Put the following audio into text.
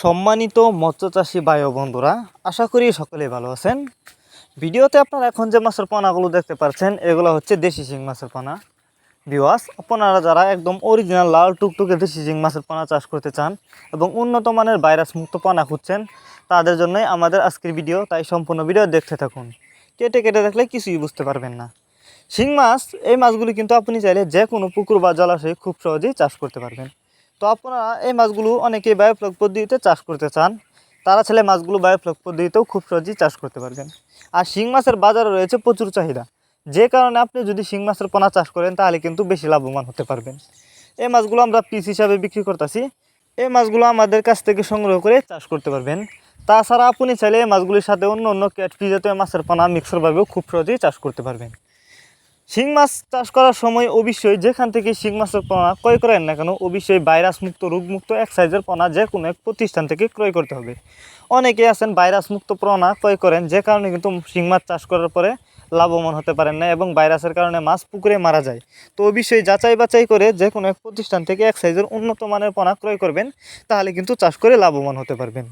সম্মানিত মৎস্য চাষি ভাই ও বন্ধুরা, আশা করি সকলেই ভালো আছেন। ভিডিওতে আপনারা এখন যে মাছের পোনাগুলো দেখতে পাচ্ছেন এগুলো হচ্ছে দেশি শিং মাছের পোনা। বিওয়াস আপনারা যারা একদম অরিজিনাল লাল টুকটুকে দেশি শিং মাছের পোনা চাষ করতে চান এবং উন্নত মানের ভাইরাস মুক্ত পোনা খুঁজছেন, তাদের জন্যই আমাদের আজকের ভিডিও, তাই সম্পূর্ণ ভিডিও দেখতে থাকুন। কেটে কেটে দেখলে কিছুই বুঝতে পারবেন না। শিং মাছ, এই মাছগুলি কিন্তু আপনি চাইলে যে কোনো পুকুর বা জলাশয়ে খুব সহজেই চাষ করতে পারবেন। তো আপনারা এই মাছগুলো অনেকেই বায়োফ্লক পদ্ধতিতে চাষ করতে চান। তারা ছেলে মাছগুলো বায়োফ্লক পদ্ধতিতেও খুব সহজেই চাষ করতে পারবেন। আর শিং মাছের বাজারে রয়েছে প্রচুর চাহিদা। যে কারণে আপনি যদি শিং মাছের পোনা চাষ করেন, তাহলে কিন্তু বেশি লাভবান হতে পারবেন। এই মাছগুলো আমরা পিস হিসাবে বিক্রি করতেছি। এই মাছগুলো আমাদের কাছ থেকে সংগ্রহ করে চাষ করতে পারবেন। তাছাড়া আপনি চাইলে এই মাছগুলির সাথে অন্য অন্য ক্যাটফি জাতীয় মাছের পোনা মিক্সরভাবেও খুব সহজেই চাষ করতে পারবেন। শিং মাছ চাষ করার সময় অবশ্যই যেখান থেকে শিং মাছের পোনা ক্রয় করেন না কেন, অবশ্যই ভাইরাস মুক্ত রোগমুক্ত, এক সাইজের পোনা যে কোনো এক প্রতিষ্ঠান থেকে ক্রয় করতে হবে। অনেকে আছেন ভাইরাস মুক্ত পোনা ক্রয় করেন, যে কারণে কিন্তু শিং মাছ চাষ করার পরে লাভবান হতে পারেন না এবং ভাইরাসের কারণে মাছ পুকুরে মারা যায়। তো অবশ্যই যাচাই বাছাই করে যে কোনো এক প্রতিষ্ঠান থেকে এক সাইজের উন্নত মানের পোনা ক্রয় করবেন, তাহলে কিন্তু চাষ করে লাভবান হতে পারবেন।